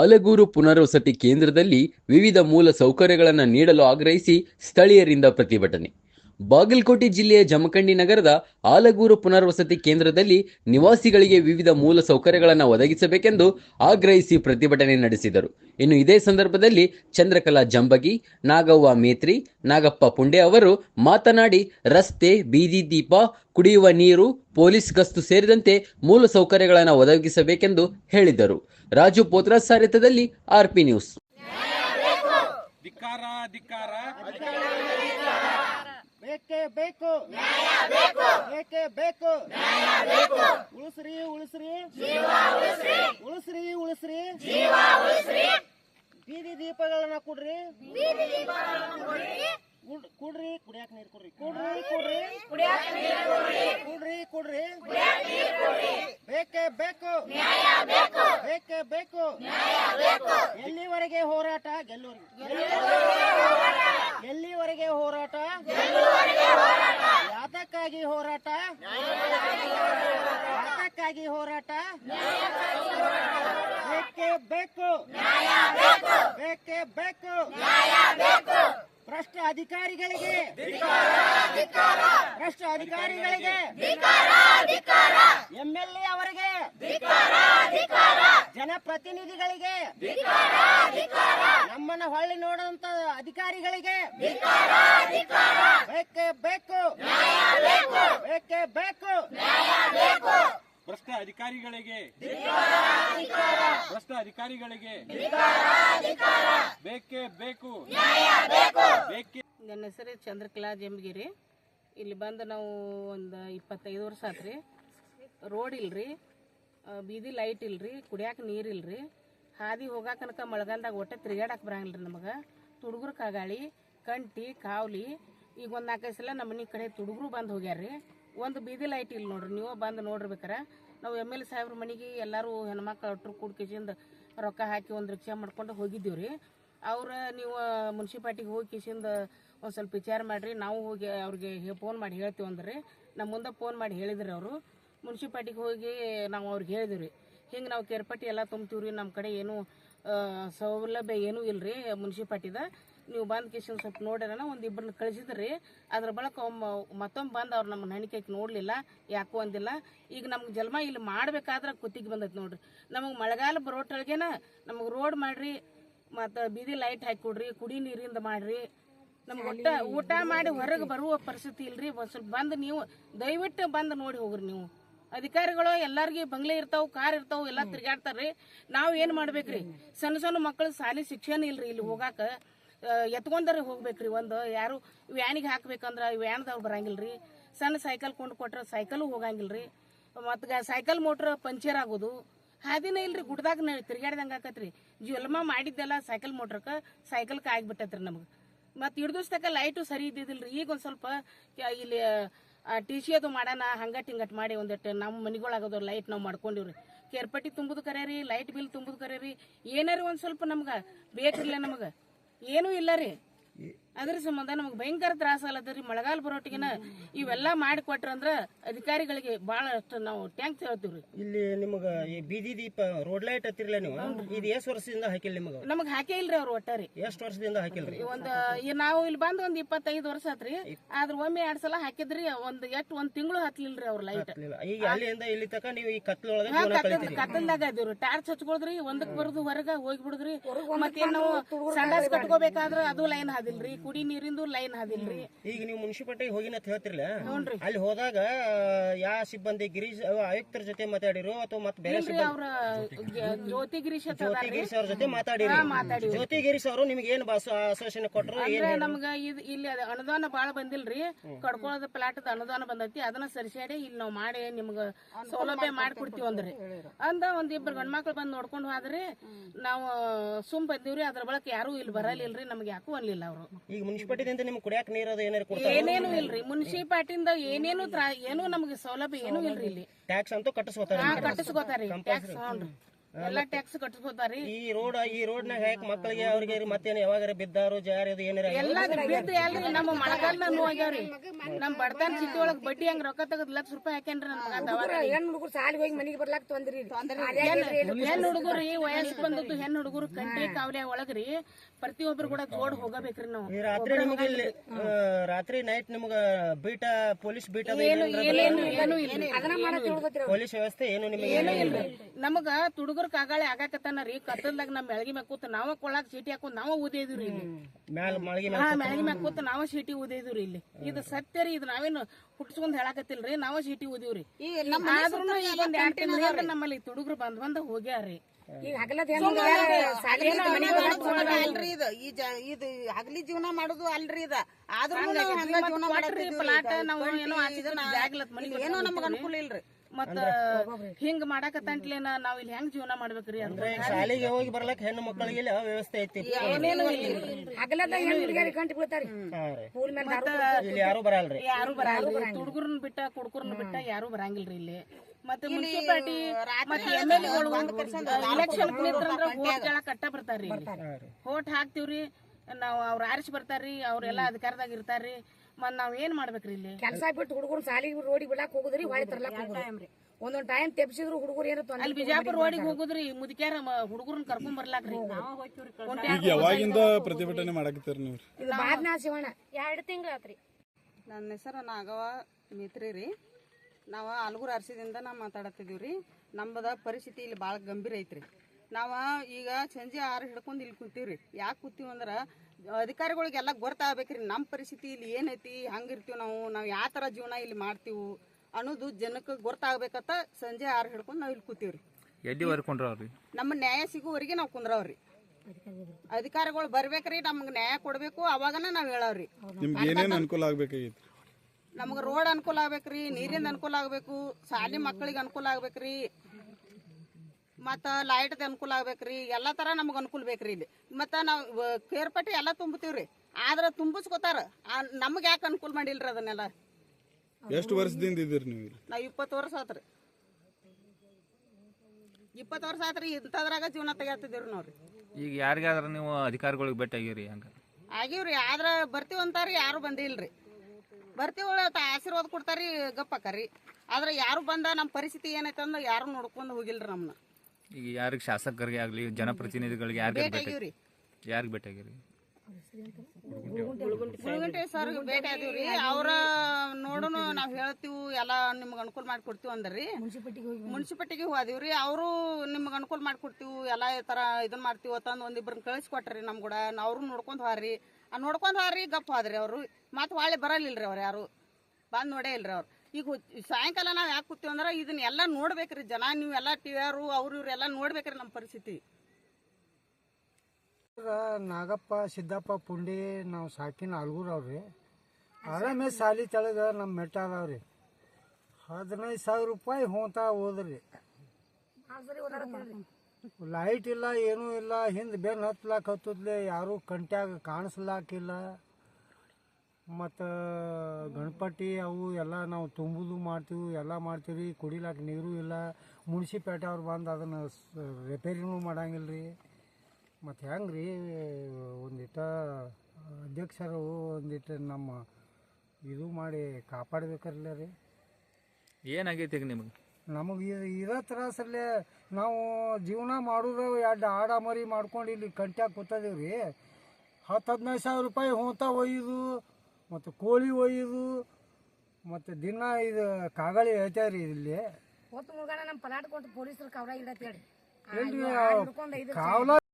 ಆಲಗೂರು ಪುನರ್ವಸತಿ ಕೇಂದ್ರದಲ್ಲಿ ವಿವಿಧ ಮೂಲ ಸೌಕರ್ಯಗಳನ್ನು ನೀಡಲು ಆಗ್ರಹಿಸಿ ಸ್ಥಳೀಯರಿಂದ ಪ್ರತಿಭಟನೆ. ಬಾಗಲಕೋಟೆ ಜಿಲ್ಲೆಯ ಜಮಖಂಡಿ ನಗರದ ಆಲಗೂರು ಪುನರ್ವಸತಿ ಕೇಂದ್ರದಲ್ಲಿ ನಿವಾಸಿಗಳಿಗೆ ವಿವಿಧ ಮೂಲ ಸೌಕರ್ಯಗಳನ್ನು ಒದಗಿಸಬೇಕೆಂದು ಆಗ್ರಹಿಸಿ ಪ್ರತಿಭಟನೆ ನಡೆಸಿದರು. ಇನ್ನು ಇದೇ ಸಂದರ್ಭದಲ್ಲಿ ಚಂದ್ರಕಲಾ ಜಂಬಗಿ, ನಾಗವ್ವ ಮೇತ್ರಿ, ನಾಗಪ್ಪ ಪುಂಡೆ ಅವರು ಮಾತನಾಡಿ, ರಸ್ತೆ, ಬೀದಿ ದೀಪ, ಕುಡಿಯುವ ನೀರು, ಪೊಲೀಸ್ ಗಸ್ತು ಸೇರಿದಂತೆ ಮೂಲ ಸೌಕರ್ಯಗಳನ್ನು ಒದಗಿಸಬೇಕೆಂದು ಹೇಳಿದರು. ರಾಜು ಪೋತ್ರ ಆರ್ಪಿ ನ್ಯೂಸ್. ಧಿಕ್ಕಾರ ಬೇಕೇ? ಏಕೆ ಬೇಕು? ಉಳಿಸ್ರಿ ಉಳಿಸ್ರಿ. ಉಳಿಸ್ರಿ ಉಳಿಸ್ರಿ. ಬೀದಿ ದೀಪಗಳನ್ನ ಕೊಡ್ರಿ. ಕೊಡ್ರಿ, ಕುಡಿಯಾಕ ನೀರು ಕೊಡ್ರಿ. ಕುಡ್ರಿ ಕುಡ್ರಿ. ಕುಡ್ರಿ ಕುಡ್ರಿ. ಬೇಕು ಬೇಕೇ. ಬೇಕೇ ಬೇಕು. ಭ್ರಷ್ಟ ಅಧಿಕಾರಿಗಳಿಗೆ. ಭ್ರಷ್ಟ ಅಧಿಕಾರಿಗಳಿಗೆ. ಎಂಎಲ್ಎ ಅವರಿಗೆ. ಜನಪ್ರತಿನಿಧಿಗಳಿಗೆ. ನಮ್ಮನ್ನ ಹೊಳ್ಳಿ ನೋಡುವಂತ ಅಧಿಕಾರಿಗಳಿಗೆ. ಬೇಕೇ ಬೇಕು. ಬೇಕೇ ಬೇಕು. ಭ್ರಷ್ಟ ಅಧಿಕಾರಿಗಳಿಗೆ. ಭ್ರಷ್ಟ ಅಧಿಕಾರಿಗಳಿಗೆ. ಬೇಕೇ ಬೇಕು. ಬೇಕೇ ನನ್ನ ಹೆಸರು ಚಂದ್ರಕಲಾ ಜಂಬಗಿರಿ. ಇಲ್ಲಿ ಬಂದು ನಾವು ಒಂದು ಇಪ್ಪತ್ತೈದು ವರ್ಷ ಆತ್ರಿ. ರೋಡ್ ಇಲ್ರಿ ಬೀದಿ ಲೈಟ್ ಇಲ್ರಿ, ಕುಡಿಯಾಕ ನೀರು ಇಲ್ರಿ. ಹಾದಿ ಹೋಗಾಕನಕ ಮಳೆಗಾಲದಾಗ ಒಟ್ಟೆ ತಿರುಗಾಡಕ್ಕೆ ಬರಂಗಿಲ್ರಿ ನಮಗೆ. ತುಡುಗ್ರ ಕಾಗಾಳಿ, ಕಂಟಿ, ಕಾವ್ಲಿ, ಈಗ ಒಂದು ನಾಲ್ಕೈದು ಸಲ ನಮ್ಮ ಕಡೆ ತುಡುಗರು ಬಂದು ಹೋಗ್ಯಾರ್ರಿ. ಒಂದು ಬೀದಿ ಲೈಟ್ ಇಲ್ಲ ನೋಡ್ರಿ, ನೀವು ಬಂದು ನೋಡಿರ್ಬೇಕಾರ ನಾವು ಎಂ ಎಲ್ ಸಾಹೇಬ್ರ ಮನೆಗೆ ಎಲ್ಲರೂ ಹೆಣ್ಮಕ್ಳು ಒಟ್ಟರು ಕೂಡ್ಕೇಸಿಂದ ರೊಕ್ಕ ಹಾಕಿ ಒಂದು ರಿಕ್ಷಾ ಮಾಡ್ಕೊಂಡು ಹೋಗಿದ್ದೀವಿ ರೀ. ಅವ್ರ ನೀವು ಮುನ್ಸಿಪಾಲ್ಟಿಗೆ ಹೋಗಿ ಕೇಶಿಂದ ಒಂದು ಸ್ವಲ್ಪ ವಿಚಾರ ಮಾಡಿರಿ. ನಾವು ಹೋಗಿ ಅವ್ರಿಗೆ ಫೋನ್ ಮಾಡಿ ಹೇಳ್ತೀವಿ ಅಂದ್ರೆ. ನಮ್ಮ ಮುಂದೆ ಫೋನ್ ಮಾಡಿ ಹೇಳಿದ್ರಿ ಅವರು. ಮುನ್ಸಿಪಾಲ್ಟಿಗೆ ಹೋಗಿ ನಾವು ಅವ್ರಿಗೆ ಹೇಳಿದ್ವಿ. ರೀ ಹಿಂಗೆ ನಾವು ಕೇರ್ಪಟ್ಟಿ ಎಲ್ಲ ತುಂಬ್ತೀವಿ ರೀ. ನಮ್ಮ ಕಡೆ ಏನೂ ಸೌಲಭ್ಯ ಏನೂ ಇಲ್ಲ ರೀ ಮುನ್ಸಿಪಾಲ್ಟಿದ. ನೀವು ಬಂದ್ ಕಿಶನ್ ಸ್ವಲ್ಪ ನೋಡ್ಯಾರ ಒಂದು ಇಬ್ಬರನ್ನ ಕಳಿಸಿದ್ರಿ. ಅದ್ರ ಬಳಕ ಮತ್ತೊಮ್ಮೆ ಬಂದು ಅವ್ರು ನಮ್ಮ ಹಣಿಕೆ ನೋಡಲಿಲ್ಲ, ಯಾಕೂ ಅಂದಿಲ್ಲ. ಈಗ ನಮ್ಗೆ ಜನ್ಮ ಇಲ್ಲಿ ಮಾಡ್ಬೇಕಾದ್ರೆ ಕುತ್ತಿಗೆ ಬಂದೈತೆ ನೋಡ್ರಿ. ನಮಗೆ ಮಳೆಗಾಲ ಬರೋಟ್ರಗೇನ ನಮಗೆ ರೋಡ್ ಮಾಡ್ರಿ, ಮತ್ತು ಬೀದಿ ಲೈಟ್ ಹಾಕಿ ಕೊಡ್ರಿ, ಕುಡಿ ನೀರಿಂದ ಮಾಡ್ರಿ. ನಮ್ಗೆ ಊಟ ಊಟ ಮಾಡಿ ಹೊರಗೆ ಬರುವ ಪರಿಸ್ಥಿತಿ ಇಲ್ರಿ. ಒಂದ್ ಸ್ವಲ್ಪ ಬಂದು ನೀವು, ದಯವಿಟ್ಟು ಬಂದು ನೋಡಿ ಹೋಗ್ರಿ ನೀವು. ಅಧಿಕಾರಿಗಳು ಎಲ್ಲಾರ್ಗಿ ಬಂಗ್ಲೆ ಇರ್ತಾವ, ಕಾರ್ ಇರ್ತಾವ, ಎಲ್ಲ ತಿರ್ಗಾಡ್ತಾರ್ರಿ. ನಾವು ಏನ್ ಮಾಡ್ಬೇಕ್ರಿ? ಸಣ್ಣ ಸಣ್ಣ ಮಕ್ಕಳು ಸಾಲಿ ಶಿಕ್ಷಣ ಇಲ್ರಿ ಇಲ್ಲಿ ಹೋಗಾಕ. ಎತ್ಕೊಂಡರೆ ಹೋಗ್ಬೇಕ್ರಿ ಒಂದು. ಯಾರು ವ್ಯಾನಿಗೆ ಹಾಕ್ಬೇಕಂದ್ರ ವ್ಯಾನ್ದವ್ರು ಬರಂಗಿಲ್ರಿ. ಸಣ್ಣ ಸೈಕಲ್ ಕೊಂಡು ಕೊಟ್ರೆ ಸೈಕಲು ಹೋಗಂಗಿಲ್ರಿ. ಮತ್ತು ಸೈಕಲ್ ಮೋಟ್ರ್ ಪಂಚರ್ ಆಗೋದು. ಹಾದಿನ ಇಲ್ರಿ ಗುಡ್ದಾಗ ತಿರ್ಗಾಡ್ದಂಗೆ ಆಕತ್ರಿ. ಜುಲ್ಮ ಮಾಡಿದ್ದೆಲ್ಲ ಸೈಕಲ್ ಮೋಟ್ರಕ್ಕೆ ಸೈಕಲ್ಗೆ ಆಗಿಬಿಟ್ಟತ್ರಿ ನಮಗೆ. ಮತ್ತು ಹಿಡ್ದಸ್ತಕ ಲೈಟು ಸರಿ ಇದ್ದಿದ್ದಿಲ್ರಿ. ಈಗ ಒಂದು ಸ್ವಲ್ಪ ಇಲ್ಲಿ ಟಿ ಸಿ ಅದು ಮಾಡೋಣ ಹಂಗಟ್ ಹಿಂಗಟ್ ಮಾಡಿ ಒಂದಿಟ್ಟು ನಮ್ಮ ಮನೆಗಳಾಗೋದು ಲೈಟ್ ನಾವು ಮಾಡ್ಕೊಂಡಿವ್ರಿ. ಕೇರ್ಪಟ್ಟಿ ತುಂಬುದು ಕರೆ ಲೈಟ್ ಬಿಲ್ ತುಂಬುದು ಕರೆ ರೀ ಏನಾರು ಒಂದು ಸ್ವಲ್ಪ ನಮ್ಗೆ ಬೇಕಿಲ್ಲ ನಮಗೆ. ಏನೂ ಇಲ್ಲ ರೀ. ಅದ್ರ ಸಂಬಂಧ ನಮಗೆ ಭಯಂಕರ ತ್ರಾಸ ಅಲ್ಲದ್ರಿ ಮಳೆಗಾಲ ಬರೋಟಿಗೆನ ಇವೆಲ್ಲ ಮಾಡಿ ಕೊಟ್ರಂದ್ರ ಅಧಿಕಾರಿಗಳಿಗೆ ಬಹಳಷ್ಟು ಅಷ್ಟು ನಾವು ಟ್ಯಾಂಕ್ ಹೇಳ್ತೀವ್ರಿ. ಇಲ್ಲಿ ನಿಮಗ ಈ ಬೀದಿ ದೀಪ ರೋಡ್ ಲೈಟ್ ಹತ್ತಿರಲ್ಲ ನೀವು? ಇದು ಎಷ್ಟು ವರ್ಷದಿಂದ ಹಾಕಿಲ್ಲ ನಿಮಗ? ನಮಗೆ ಹಾಕೇ ಇಲ್ರಿ ಅವ್ರು ಒಟ್ಟಾರಿ ಎಷ್ಟು ವರ್ಷದಿಂದ ಹಾಕಿಲ್ರಿ? ಒಂದು ಈ ನಾವು ಇಲ್ಲಿ ಬಂದು ಒಂದ್ ಇಪ್ಪತ್ತೈದು ವರ್ಷ ಆತ್ರಿ ಆದ್ರ ಒಮ್ಮೆ ಎರಡ್ ಸಲ ಹಾಕಿದ್ರಿ ಒಂದ್ ಎಷ್ಟ್ ಒಂದ್ ತಿಂಗಳು ಹತ್ಲಿಲ್ರಿ ಅವ್ರ ಲೈಟ್. ಈಗ ಅಲ್ಲಿಂದ ಇಲ್ಲಿ ತಕ ನೀವು ಈ ಕತ್ಲೊಳಗೆ ಕತ್ತಲ್ದಾಗ ಅದೀವ್ರಿ ಟಾರ್ಚ್ ಹಚ್ಕೊಳ್ದ್ರಿ ಒಂದಕ್ ಬರುದು ಹೊರಗ ಹೋಗಿ ಬಿಡುದ್ರಿ ಮತ್ತೇನ್ ನಾವು ಸಂಡಾಸ್ ಕಟ್ಕೋಬೇಕಾದ್ರ ಅದು ಲೈನ್ ಹಾದಿಲ್ರಿ. ಕುಡಿ ನೀರಿಂದು ಲೈನ್ ಹಾದಿಲ್ರಿ ಈಗ ನೀವು ಮುನ್ಸಿಪಾಲ್ಟಿಗೆ ಹೋಗಿನ ಅಂತ ಹೇಳ್ತಿರ್ಲ? ಅಲ್ಲಿ ಹೋದಾಗ ಯಾ ಸಿಬ್ಬಂದಿ ಗಿರೀಶ್ ಅವ ಆಯುಕ್ತರ ಜೊತೆ ಮಾತಾಡಿರೋ ಅಥವಾ ಮತ್ತೆ ಬೇರೆ ಇಲ್ರಿ ಅವ್ರ ಜ್ಯೋತಿ ಗಿರೀಶ್ ಅಂತ ಜ್ಯೋತಿ ಅದಾರ್ರಿ. ಗಿರೀಶ್ ಅವ್ರ ಜೊತೆ ಮಾತಾಡಿರು. ಜ್ಯೋತಿ ಗಿರೀಶ್ ಅವರು ನಿಮ್ಗೆ ಏನ್ ಆಶ್ವಾಸನೆ ಏನ್ ಅಂದ್ರೆ ನಮ್ಗ ಇದ್ ಇಲ್ಲಿ ಅದ ಅನುದಾನ ಬಾಳ ಬಂದಿಲ್ರಿ. ಕಡ್ಕೊಳ್ಳೋದ ಪ್ಲಾಟ್ ಅನುದಾನ ಬಂದೈತಿ. ಅದನ್ನ ಸರಿಸಾಡಿ ಇಲ್ಲಿ ನಾವ್ ಮಾಡಿ ನಿಮ್ಗ ಸೌಲಭ್ಯ ಮಾಡ್ಕೊಡ್ತೀವಿ ಅಂದ್ರಿ. ಅಂದ ಒಂದ್ ಇಬ್ರು ಗಂಡ್ಮಕ್ಳು ಬಂದ್ ನೋಡ್ಕೊಂಡು ಹೋದ್ರಿ. ನಾವು ಸುಮ್ ಬಂದಿವ್ರಿ. ಅದ್ರ ಬಳಕ ಯಾರು ಇಲ್ಲಿ ಬರಲಿಲ್ರಿ. ನಮ್ಗೆ ಯಾಕೂ ಅನ್ಲಿಲ್ಲ ಅವ್ರು. ಈಗ ಮುನ್ಸಿಪಾಲ್ಟಿದಿಂದ ನಿಮ್ಗೆ ಕುಡಿಯಾಕ ನೀರು ಅದು ಏನಾರು ಕೊಡ್ತಾರೆ? ಏನೇನು ಇಲ್ರಿ ಮುನ್ಸಿಪಾಲ್ಟಿಯಿಂದ ಏನೇನು ಏನು ನಮ್ಗೆ ಸೌಲಭ್ಯ ಏನೂ ಇಲ್ರಿ ಇಲ್ಲಿ. ಟ್ಯಾಕ್ಸ್ ಅಂತೂ ಕಟ್ಟಿಸ್ಕೊತಾರೆ ಟ್ಯಾಕ್ಸ್ ಹ್ಞೂನ್ರಿ ಎಲ್ಲಾ ಟ್ಯಾಕ್ಸ್ ಕಟ್ಸ್ಕೊತಾರಿ ಈ ರೋಡ್ ಈ ರೋಡ್ನಾಗ ಹಾಕಿ ಮಕ್ಕಳಿಗೆ ಅವ್ರಿಗೆ ಮತ್ತೇನ್ ಯಾವಾಗಾರ ಬಿದ್ದಾರು ಜಾರಿ ಅದು ಏನಾರ ಎಲ್ಲಾ ಬಿದ್ದು ಎಲ್ರಿ ನಮ್ಮ ಮಳೆಗಾಲ ಹೋಗ್ಯಾವ್ರಿ. ನಮ್ ಬಡತನ ಸಿಟಿ ಒಳಗ್ ಬಡ್ಡಿ ಹಂಗ ರೊಕ್ಕ ತೆಗದ್ ಲಕ್ಷ ರೂಪಾಯಿ ಹಾಕ್ಯಾನ್ರಿ ನನ್ ಹೆಣ್ ಹುಡುಗರು ಸಾಲಿಗೆ ಹೋಗಿ ಮನೆಗೆ ಬರ್ಲಾಕ್ ತೊಂದ್ರಿ. ಹೆಣ್ ಹುಡುಗರು ವಯಸ್ಸು ಬಂದದ್ದು ಹೆಣ್ ಹುಡುಗರು ಕಂಟಿ ಕಾವಲೆ ಒಳಗ್ರಿ. ಪ್ರತಿಯೊಬ್ರು ಕೂಡ ಜೋಡ್ ಹೋಗಬೇಕ್ರಿ ನಾವು. ರಾತ್ರಿ ನಿಮಗೆ ಇಲ್ಲಿ ರಾತ್ರಿ ನೈಟ್ ನಿಮ್ಗ ಬೀಟ ಪೊಲೀಸ್ ಬೀಟ ಏನು ಪೊಲೀಸ್ ವ್ಯವಸ್ಥೆ ಏನು ನಿಮಗೆ ಏನು ಇಲ್ರಿ. ನಮಗ ತುಡುಗರ್ ಕಾಗಾಳೆ ಆಗಾಕತ್ತಾನ ರೀ ಕತ್ತಲ್ದಾಗ ನಮ್ ಮೆಳಗಿ ಮ್ಯಾಗ ಕೂತ್ ನಾವ ಕೊಳಾಕ್ ಚೀಟಿ ಹಾಕೊಂಡ್ ನಾವ ಊದಿದ್ರಿ ಇಲ್ಲಿ. ಮ್ಯಾಲ ಮಳಗಿ ಹಾ ಮೆಳಗಿ ಮ್ಯಾಗ ಕೂತ್ ನಾವ ಚೀಟಿ ಊದಿದ್ರಿ ಇಲ್ಲಿ. ಇದು ಸತ್ಯ ರೀ ಇದು ನಾವೇನು ಹುಟ್ಸ್ಕೊಂಡ್ ಹೇಳಾಕತ್ತಿಲ್ರಿ ನಾವ ಚೀಟಿ ನಮ್ಮ ಆದ್ರೂ ಈಗ ಒಂದ್ ಎರಡ್ ತಿಂಗಳ ನಮ್ಮಲ್ಲಿ ಹುಡುಗರು ಬಂದ್ ಬಂದ ಹೋಗ್ಯಾರಿ ಈಗ ಹಗಲದ ಅಲ್ರಿ ಇದು. ಈ ಇದು ಹಗಲಿ ಜೀವನ ಮಾಡುದು ಅಲ್ರಿ ಇದ. ಆದ್ರೂ ನಾವು ಹಂಗ ಜೀವನ ಮಾಡ್ರಿ ಪ್ಲಾಟ್ ನಾವು ಏನೋ ಏನೋ ನಮಗ ಅನುಕೂಲ ಇಲ್ರಿ. ಮತ್ತ ಹಿಂಗ್ ಮಾಡಾಕತ್ತಂಟ್ಲೇನ ನಾವ್ ಇಲ್ಲಿ ಹೆಂಗ್ ಜೀವನ ಮಾಡ್ಬೇಕ್ರಿ ಅಂತ. ಶಾಲೆಗೆ ಹೋಗಿ ಬರ್ಲಕ್ ಹೆಣ್ಣು ಮಕ್ಕಳಿಗೆ ವ್ಯವಸ್ಥೆ ಐತಿ. ಯಾರು ಬರಲ್ರಿ. ಯಾರು ಬರಂಗಿಲ್ರಿ ತುಡುಗರ್ನ ಬಿಟ್ಟ ಕುಡ್ಕುರ್ನ ಬಿಟ್ಟ ಯಾರು ಬರಂಗಿಲ್ರಿ ಇಲ್ಲಿ. ಮತ್ತೆ ಮುನ್ಸಿಪಾಲಿಟಿ ಮತ್ತೆ ಎಂ ಎಲ್ ಇಲೆಕ್ಷನ್ ನಿಂತ್ರಂದ್ರ ಹೋಟ್ ಕೇಳಕ್ ಕಟ್ಟ ಬರ್ತಾರ್ರಿ ಹೋಟ್ ಹಾಕ್ತಿವ್ರಿ. ನಾವ್ ಅವ್ರ ಆರಿಸಿ ಬರ್ತಾರ್ರಿ. ಅವ್ರೆಲ್ಲಾ ಅಧಿಕಾರದಾಗ ಇರ್ತಾರ್ರಿ. ಮತ್ ನಾವ್ ಏನ್ ಮಾಡ್ಬೇಕ್ರಿ ಇಲ್ಲಿ? ಕೆಲಸ ಬಿಟ್ಟು ಹುಡುಗರು ಸಾಲಿಗೆ ರೋಡಿ ಬಿಡಕ್ ಹೋಗುದ್ರಿ ಹೊಳಿ ತರ್ಲಾಕ್ ಹೋಗುದ್ರಿ. ಒಂದೊಂದ್ ಟೈಮ್ ತೆಪ್ಸಿದ್ರು ಹುಡುಗರು ಏನೋ ತೊಂದ್ರೆ ಅಲ್ಲಿ ಬಿಜಾಪುರ ರೋಡಿಗೆ ಹೋಗುದ್ರಿ ಮುದಕ್ಯಾರ ಹುಡುಗರನ್ನ ಕರ್ಕೊಂಡ್ ಬರ್ಲಾಕ್ರಿ. ಈಗ ಯಾವಾಗಿಂದ ಪ್ರತಿಭಟನೆ ಮಾಡಕತ್ತೀರಿ ನೀವು? ಇದು ಬಾದ್ನಾ ಶಿವಣ್ಣ. ಎರಡು ತಿಂಗಳಾತ್ರಿ. ನನ್ನ ಹೆಸರು ನಾಗವ ಮಿತ್ರಿ ರೀ. ನಾವು ಅಲ್ಗೂರು ಅರ್ಸಿದಿಂದ ನಾವು ಮಾತಾಡತ್ತಿದೀವಿ ರೀ ನಮ್ಮದ ಪರಿಸ್ಥಿತಿ ಇಲ್ಲಿ ಭಾಳ ಗಂಭೀರ ಐತ್ರಿ. ನಾವು ಈಗ ಸಂಜೆ ಆರು ಹಿಡ್ಕೊಂಡು ಇಲ್ಲಿ ಕೂತೀವ್ರಿ. ಯಾಕೆ ಕೂತೀವಿ ಅಂದ್ರೆ ಅಧಿಕಾರಿಗಳಿಗೆಲ್ಲ ಗೊತ್ತಾಗಬೇಕ್ರಿ. ನಮ್ಮ ಪರಿಸ್ಥಿತಿ ಇಲ್ಲಿ ಏನೈತಿ ಹಂಗಿರ್ತೀವಿ ನಾವು ನಾವು ಯಾವ ಥರ ಜೀವನ ಇಲ್ಲಿ ಮಾಡ್ತೀವಿ ಅನ್ನೋದು ಜನಕ್ಕೆ ಗೊತ್ತಾಗಬೇಕಂತ ಸಂಜೆ ಆರು ಹಿಡ್ಕೊಂಡು ನಾವು ಇಲ್ಲಿ ಕೂತೀವ್ರಿ. ಎಡ್ಡಿ ವರ್ಕೊಂಡ್ರವ್ರಿ ನಮ್ಮ ನ್ಯಾಯ ಸಿಗುವವರೆಗೆ ನಾವು ಕುಂದ್ರವ್ರಿ. ಅಧಿಕಾರಿಗಳು ಬರ್ಬೇಕ್ರಿ ನಮ್ಗೆ ನ್ಯಾಯ ಕೊಡಬೇಕು ಅವಾಗನ ನಾವು ಹೇಳವ್ರಿ. ನಿಮ್ಗೆ ಏನೇನು ಅನುಕೂಲ ಆಗ್ಬೇಕಾಗಿತ್ತು ನಮ್ಗೆ ರೋಡ್ ಅನುಕೂಲ ಆಗ್ಬೇಕ್ರಿ ನೀರಿಂದ ಅನುಕೂಲ ಆಗ್ಬೇಕು ಶಾಲೆ ಮಕ್ಕಳಿಗೆ ಅನುಕೂಲ ಆಗ್ಬೇಕ್ರಿ. ಮತ್ತ ಲೈಟ್ ಅನುಕೂಲ ಆಗ್ಬೇಕ್ರಿ. ಎಲ್ಲಾ ತರ ನಮಗೆ ಅನುಕೂಲ ಬೇಕ್ರಿ ಇಲ್ಲಿ. ಮತ್ತ ನಾವು ಕೇರ್ಪಟ್ಟಿ ಎಲ್ಲ ತುಂಬುತ್ತೀವ್ರಿ ಆದ್ರ ತುಂಬಿಸ್ಕೋತಾರ. ನಮ್ಗೆ ಯಾಕೆ ಅನುಕೂಲ ಮಾಡಿಲ್ರಿ ಅದನ್ನೆಲ್ಲ? ಎಷ್ಟು ವರ್ಷದಿಂದ ಇದ್ದೀರಿ ನೀವು ನಾವು ಇಪ್ಪತ್ತು ವರ್ಷ ಆತ್ರಿ. ಇಪ್ಪತ್ತು ವರ್ಷ ಆತ್ರಿ ಇಂಥದ್ರಾಗ ಜೀವನ ತೆಗಿತಿದ್ದೀವ್ರಿ ನೋಡ್ರಿ. ಈಗ ಯಾರಿಗಾದ್ರ ನೀವು ಅಧಿಕಾರಿಗಳಿಗೆ ಭೇಟಿ ಆಗಿವ್ರಿ ಹಂಗ? ಆಗಿವ್ರಿ ಆದ್ರ ಬರ್ತೀವಿ ಅಂತಾರಿ ಯಾರು ಬಂದಿಲ್ಲ ರೀ ಬರ್ತೀವಿ ಆಶೀರ್ವಾದ ಕೊಡ್ತಾರಿ ಗಪ್ಪಕ್ಕರಿ ಆದ್ರೆ ಯಾರು ಬಂದ ನಮ್ಮ ಪರಿಸ್ಥಿತಿ ಏನೈತೆ ಅಂದ್ರೆ ಯಾರು ನೋಡ್ಕೊಂಡು ಹೋಗಿಲ್ರಿ ನಮ್ಮನ್ನ ಈಗ ಯಾರಿಗೆ ಶಾಸಕರಿಗೆ ಆಗಲಿ ಜನಪ್ರತಿನಿಧಿಗಳಿಗೆ ಯಾರಿಗೆ ಭೇಟಿ ಯಾರಿಗೆ ಭೇಟಿ ಆಗಿರಿ ಮುಳುಗಂಟೆ ಸರ್ ಭೇಟಿ ಆದಿವ್ರಿ ಅವ್ರ ನೋಡುನು ನಾವ್ ಹೇಳ್ತೀವಿ ಎಲ್ಲಾ ನಿಮ್ಗೆ ಅನುಕೂಲ ಮಾಡ್ಕೊಡ್ತೀವಿ ಅಂದ್ರಿ. ಮುನ್ಸಿಪಾಲ್ಟಿಗೆ ಹೋದಿವ್ರಿ ಅವರು ನಿಮ್ಗೆ ಅನುಕೂಲ ಮಾಡ್ಕೊಡ್ತೀವಿ ಎಲ್ಲಾ ಈ ತರ ಇದನ್ನ ಮಾಡ್ತೀವಿ ಅಂತಂದ್ ಒಂದಿಬ್ರನ್ನ ಕಳಿಸ್ಕೊಟ್ರಿ ನಮ್ ಕೂಡ ಅವ್ರು ನೋಡ್ಕೊಂಡ್ ಹೋರಿ ಆ ನೋಡ್ಕೊಂಡ್ ಹೋರಿ ಗಪ್ ಹೋದ್ರಿ ಅವ್ರು. ಮತ್ ಹೊಳ್ಳಿ ಬರಲಿಲ್ರಿ ಅವ್ರು ಯಾರು. ಬಂದ್ ನೋಡೇ ಇಲ್ರಿ ಅವ್ರು. ಈಗ ಸಾಯಂಕಾಲ ನಾವು ಯಾಕೆ ಕೂತೀವಿ ಅಂದ್ರೆ ಇದನ್ನೆಲ್ಲ ನೋಡ್ಬೇಕ್ರಿ ಜನ ನೀವೆಲ್ಲ ಟಿ ಆರು ಅವ್ರು ಇವರೆಲ್ಲ ನೋಡ್ಬೇಕ್ರಿ ನಮ್ಮ ಪರಿಸ್ಥಿತಿ. ನಾಗಪ್ಪ, ಸಿದ್ದಪ್ಪ, ಪುಂಡಿ, ನಾವು ಸಾಕಿನ ಅಲ್ಗೂರ್ ಅವ್ರಿ. ಆರಾಮೇ ಸಾಲಿ ತೆಳಗ ನಮ್ಮ ಮೆಟ್ಟ ಅದಾವ್ರಿ. ಹದಿನೈದು ಸಾವಿರ ರೂಪಾಯಿ ಹೋತಾ ಹೋದ್ರಿ. ಲೈಟ್ ಇಲ್ಲ, ಏನೂ ಇಲ್ಲ, ಹಿಂದೆ ಬೆನ್ನು ಹತ್ತಲಾಕ ಹತ್ತದ್ಲೆ, ಯಾರೂ ಕಂಟ್ಯಾಗ ಕಾಣಿಸ್ಲಾಕಿಲ್ಲ ಮತ್ತು ಗಣಪತಿ ಅವು ಎಲ್ಲ ನಾವು ತುಂಬುದು ಮಾಡ್ತೀವಿ ಎಲ್ಲ ಮಾಡ್ತೀವಿ ಕುಡಿಲಾಕ ನೀರು ಇಲ್ಲ. ಮುನ್ಸಿಪೇಟೆ ಅವ್ರು ಬಂದು ಅದನ್ನು ರಿಪೇರಿನೂ ಮಾಡಂಗಿಲ್ಲ ರೀ ಮತ್ತು ಹೆಂಗೆ ರೀ ಒಂದಿಟ ಅಧ್ಯಕ್ಷರು ಒಂದಿಟ್ಟು ನಮ್ಮ ಇದು ಮಾಡಿ ಕಾಪಾಡ್ಬೇಕಲ್ಲ ರೀ ಏನಾಗೈತಿ ಈಗ ನಿಮಗೆ? ನಮಗೆ ಇರೋ ತ್ರಾಸಲ್ಲೇ ನಾವು ಜೀವನ ಮಾಡೋದು ಎರಡು ಆಡ ಮರಿ ಮಾಡ್ಕೊಂಡು ಇಲ್ಲಿ ಕಂಟ್ಯಾಗ ಕೂತದೇವ್ರಿ. ಹತ್ತು ಹದಿನೈದು ಸಾವಿರ ರೂಪಾಯಿ ಹೋಗ್ತಾ ಒಯ್ಯೋದು ಮತ್ತು ಕೋಳಿ ಒಯ್ಯೋದು ಮತ್ತು ದಿನ ಇದು ಕಾಗಳಿ ಹೇಳ್ತಾರೆ ಇಲ್ಲಿ. ಹೊತ್ತು ಮುಳುಗಾನ ನಮ್ಮ ಪಲಾಟ್ ಕೊಟ್ಟು ಪೊಲೀಸರು ಕವರ ಇಲ್ಲ ಎಲ್ರಿ ಕಾವಲ